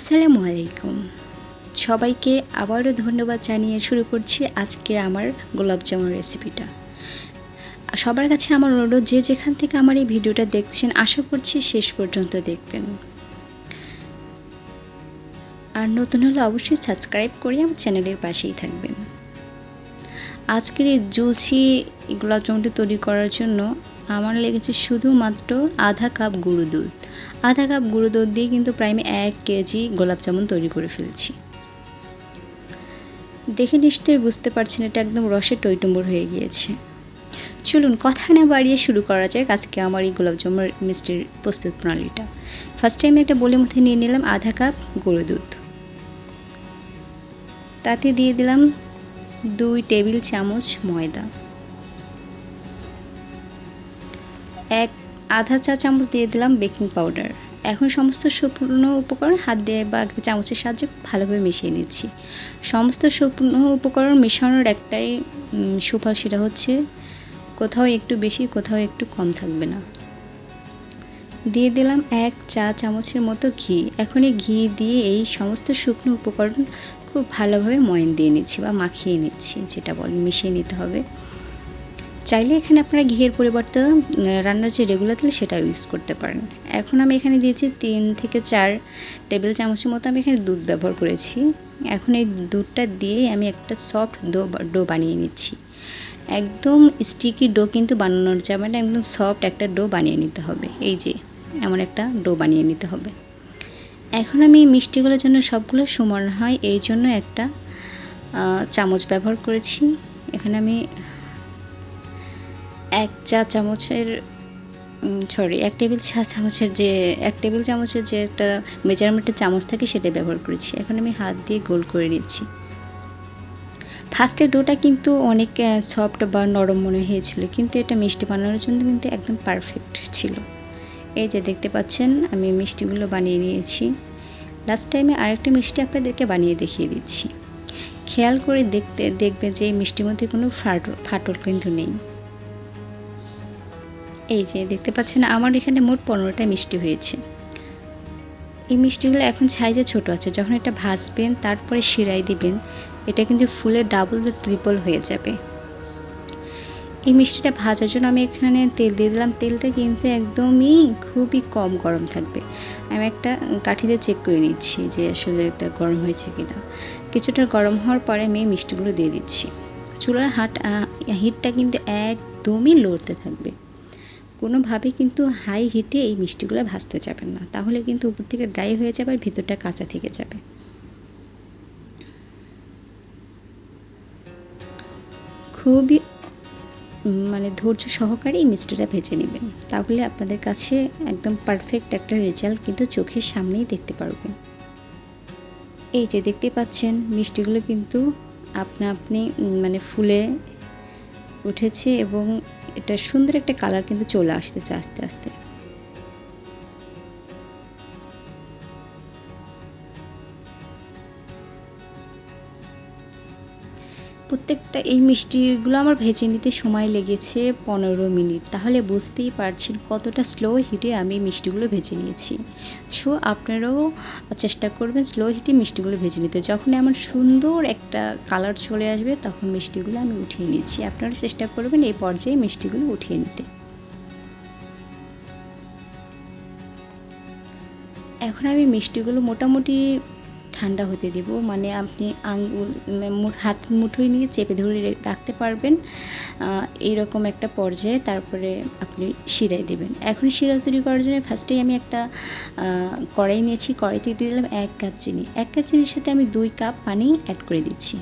আসসালামু আলাইকুম। সবাইকে আবারও ধন্যবাদ জানিয়ে শুরু করছি আজকের আমার গোলাপ জামুন রেসিপিটা সবার কাছে আমার অনুরোধ, যে যেখান থেকে আমার এই ভিডিওটা দেখছেন, আশা করছি শেষ পর্যন্ত দেখবেন। আর নতুন হলে অবশ্যই সাবস্ক্রাইব করে আমার চ্যানেলের পাশেই থাকবেন। আজকের এই জুসি গোলাপ জামুনটি তৈরি করার জন্য আমার লেগেছে শুধুমাত্র আধা কাপ গুঁড়ো দুধ। আধা কাপ গুঁড়ো দুধ দিয়ে কিন্তু প্রায় আমি এক কেজি গোলাপ জামুন তৈরি করে ফেলছি। দেখে নিশ্চয়ই বুঝতে পারছেন এটা একদম রসে টইটুম্বর হয়ে গিয়েছে। চলুন কথা না বাড়িয়ে শুরু করা যাক আজকে আমার এই গোলাপ জামুন মিষ্টির প্রস্তুত প্রণালীটা। ফার্স্টে আমি একটা বলে মধ্যে নিয়ে নিলাম আধা কাপ গুঁড়ো দুধ। তাতে দিয়ে দিলাম দুই টেবিল চামচ ময়দা। এক আধা চা চামচ দিয়ে দিলাম বেকিং পাউডার। এখন সমস্ত সম্পূর্ণ উপকরণ হাত দিয়ে বা একটা চামচের সাহায্যে ভালোভাবে মিশিয়ে নিচ্ছি। সমস্ত সম্পূর্ণ উপকরণ মেশানোর একটাই সুফল সেটা হচ্ছে কোথাও একটু বেশি, কোথাও একটু কম থাকবে না। দিয়ে দিলাম এক চা চামচের মতো ঘি। এখন এই ঘি দিয়ে এই সমস্ত শুকনো উপকরণ খুব ভালোভাবে ময়ন দিয়ে নিচ্ছি বা মাখিয়ে নিচ্ছি, যেটা বলেন মিশিয়ে নিতে হবে। চাইলে এখানে আপনারা ঘিয়ের পরিবর্তে রান্নার যে রেগুলার তেল সেটা ইউজ করতে পারেন। এখন আমি এখানে দিয়েছি তিন থেকে চার টেবিল চামচের মতো আমি এখানে দুধ ব্যবহার করেছি। এখন এই দুধটা দিয়ে আমি একটা সফট ডো ডো বানিয়ে নিচ্ছি। একদম স্টিকি ডো কিন্তু বানানোর যাবে না একদম সফট একটা ডো বানিয়ে নিতে হবে। এই যে, এমন একটা ডো বানিয়ে নিতে হবে। এখন আমি মিষ্টিগুলোর জন্য সবগুলো সমান হয়, এই জন্য একটা চামচ ব্যবহার করেছি। এখানে আমি এক চা চামচের সরি এক টেবিল চা চামচের যে, এক টেবিল চামচের যে একটা মেজারমেন্টের চামচ থাকে সেটা ব্যবহার করেছি। এখন আমি হাত দিয়ে গোল করে নিচ্ছি। ফার্স্টের ডোটা কিন্তু অনেক সফট বা নরম মনে হয়েছিল, কিন্তু এটা মিষ্টি বানানোর জন্য কিন্তু একদম পারফেক্ট ছিল। এই যে দেখতে পাচ্ছেন, আমি মিষ্টিগুলো বানিয়ে নিয়েছি। লাস্ট টাইমে আরেকটা মিষ্টি আপনাদেরকে বানিয়ে দেখিয়ে দিচ্ছি। খেয়াল করে দেখতে দেখবে যে মিষ্টির মধ্যে কোনো ফাটল ফাটল কিন্তু নেই। এই যে দেখতে পাচ্ছেন, আমার এখানে মোট পনেরোটা মিষ্টি হয়েছে। এই মিষ্টিগুলো এখন সাইজে ছোট আছে। যখন এটা ভাজবেন, তারপরে শিরাই দিবেন, এটা কিন্তু ফুলে ডাবল ট্রিপল হয়ে যাবে। এই মিষ্টিটা ভাজার জন্য আমি এখানে তেল দিয়ে দিলাম। তেলটা কিন্তু একদমই খুবই কম গরম থাকবে। আমি একটা কাঠিতে চেক করে নিচ্ছি যে আসলে এটা গরম হয়েছে কিনা। কিছুটা গরম হওয়ার পরে আমি মিষ্টিগুলো দিয়ে দিচ্ছি। চুলার হাট হিটটা কিন্তু একদমই লড়তে থাকবে। কোনোভাবে কিন্তু হাই হিটে এই মিষ্টিগুলো ভাজতে যাবেন না। তাহলে কিন্তু উপর থেকে ড্রাই হয়ে যাবে আর ভিতরটা কাঁচা থেকে যাবে। খুবই মানে ধৈর্য সহকারে এই মিষ্টিটা ভেজে নেবেন। তাহলে আপনাদের কাছে একদম পারফেক্ট একটা রেজাল্ট কিন্তু চোখের সামনেই দেখতে পারবেন। এই যে দেখতে পাচ্ছেন, মিষ্টিগুলো কিন্তু আপনা আপনি মানে ফুলে উঠেছে এবং এটা সুন্দর একটা কালার কিন্তু চলে আসতেছে আস্তে আস্তে। প্রত্যেকটা এই মিষ্টিগুলো আমার ভেজে নিতে সময় লেগেছে পনেরো মিনিট। তাহলে বুঝতেই পারছেন কতটা স্লো হিটে আমি মিষ্টিগুলো ভেজে নিয়েছি। সো আপনারাও চেষ্টা করবেন স্লো হিটে মিষ্টিগুলো ভেজে নিতে। যখন এমন সুন্দর একটা কালার চলে আসবে, তখন মিষ্টিগুলো আমি উঠিয়ে নিচ্ছি। আপনারা চেষ্টা করবেন এই পর্যায়ে মিষ্টিগুলো উঠিয়ে নিতে। এখন আমি মিষ্টিগুলো মোটামুটি ঠান্ডা হতে দেব। মানে আপনি আঙ্গুল হাত মুঠোয় নিয়ে চেপে ধরে রাখতে পারবেন। এইরকম একটা পর্যায়ে তারপরে আপনি শিরাই দেবেন। এখন শিরা তৈরি করার জন্য ফার্স্টেই আমি একটা কড়াই নিয়েছি। কড়াইতে দিয়ে দিলাম এক কাপ চিনি। এক কাপ চিনির সাথে আমি দুই কাপ পানি অ্যাড করে দিচ্ছি।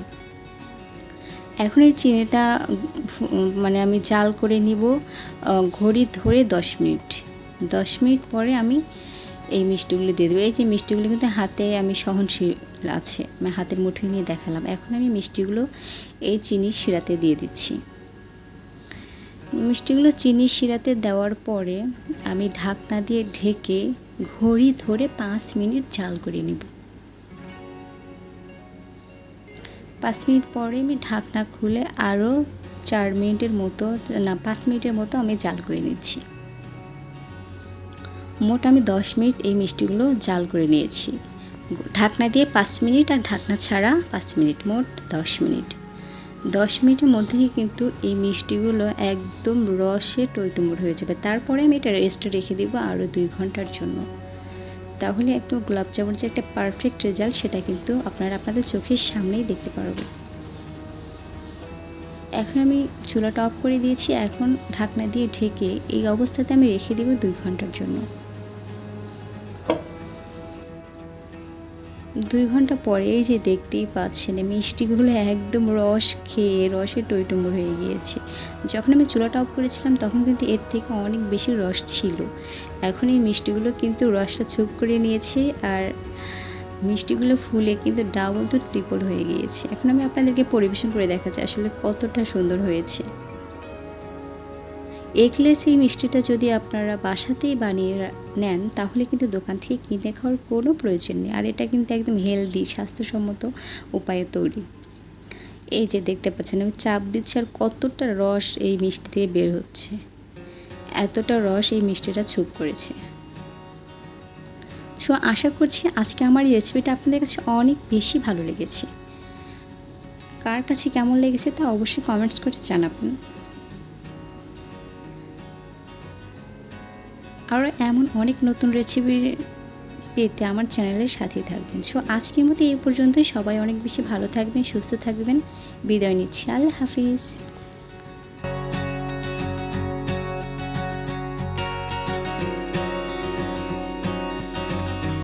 এখন এই চিনিটা মানে আমি জাল করে নিব ঘড়ি ধরে দশ মিনিট। দশ মিনিট পরে আমি এই মিষ্টিগুলো দিয়ে দেবো। এই যে মিষ্টিগুলো কিন্তু হাতে আমি সহনশীল আছে আমি হাতের মুঠি নিয়ে দেখালাম। এখন আমি মিষ্টিগুলো এই চিনি শিরাতে দিয়ে দিচ্ছি। মিষ্টিগুলো চিনি শিরাতে দেওয়ার পরে আমি ঢাকনা দিয়ে ঢেকে ঘড়ি ধরে পাঁচ মিনিট জাল করে নেব। পাঁচ মিনিট পরে আমি ঢাকনা খুলে আরও চার মিনিটের মতো, না, পাঁচ মিনিটের মতো আমি জাল করে নিচ্ছি। মোট আমি দশ মিনিট এই মিষ্টিগুলো জাল করে নিয়েছি। ঢাকনা দিয়ে পাঁচ মিনিট আর ঢাকনা ছাড়া পাঁচ মিনিট, মোট দশ মিনিট। দশ মিনিটের মধ্যেই কিন্তু এই মিষ্টিগুলো একদম রসে টইটুমুর হয়ে যাবে। তারপরে আমি এটা রেস্টে রেখে দিব আরও দুই ঘণ্টার জন্য। তাহলে একটু গোলাপ জামুন যে একটা পারফেক্ট রেজাল্ট সেটা কিন্তু আপনারা আপনাদের চোখের সামনেই দেখতে পারবেন। এখন আমি চুলাটা অফ করে দিয়েছি। এখন ঢাকনা দিয়ে ঢেকে এই অবস্থাতে আমি রেখে দিব দুই ঘণ্টার জন্য। দুই ঘণ্টা পরে যে দেখতেই পাচ্ছেন মিষ্টিগুলো একদম রস খেয়ে রসে টইটুমুর হয়ে গিয়েছে। যখন আমি চুলাটা অফ করেছিলাম, তখন কিন্তু এর থেকে অনেক বেশি রস ছিল। এখন এই মিষ্টিগুলো কিন্তু রসটা ছুপ করে নিয়েছে আর মিষ্টিগুলো ফুলে কিন্তু ডাবল তো ট্রিপল হয়ে গিয়েছে। এখন আমি আপনাদেরকে পরিবেশন করে দেখাচ্ছি আসলে কতটা সুন্দর হয়েছে। এগলেস এই মিষ্টিটা যদি আপনারা বাসাতেই বানিয়ে নেন, তাহলে কিন্তু দোকান থেকে কিনে খাওয়ার কোনো প্রয়োজন নেই। আর এটা কিন্তু একদম হেলদি, স্বাস্থ্যসম্মত উপায়ে তৈরি। এই যে দেখতে পাচ্ছেন, আমি চাপ দিচ্ছি আর কতটা রস এই মিষ্টি থেকে বের হচ্ছে। এতটা রস এই মিষ্টিটা ছুপ করেছে। সো আশা করছি আজকে আমার এই রেসিপিটা আপনাদের কাছে অনেক বেশি ভালো লেগেছে। কার কাছে কেমন লেগেছে তা অবশ্যই কমেন্টস করে জানাবেন। আরও এমন অনেক নতুন রেসিপি পেতে আমার চ্যানেলের সাথেই থাকবেন। সো আজকের মতো এই পর্যন্তই। সবাই অনেক বেশি ভালো থাকবেন, সুস্থ থাকবেন। বিদায় নিচ্ছি। আল্লাহ হাফিজ।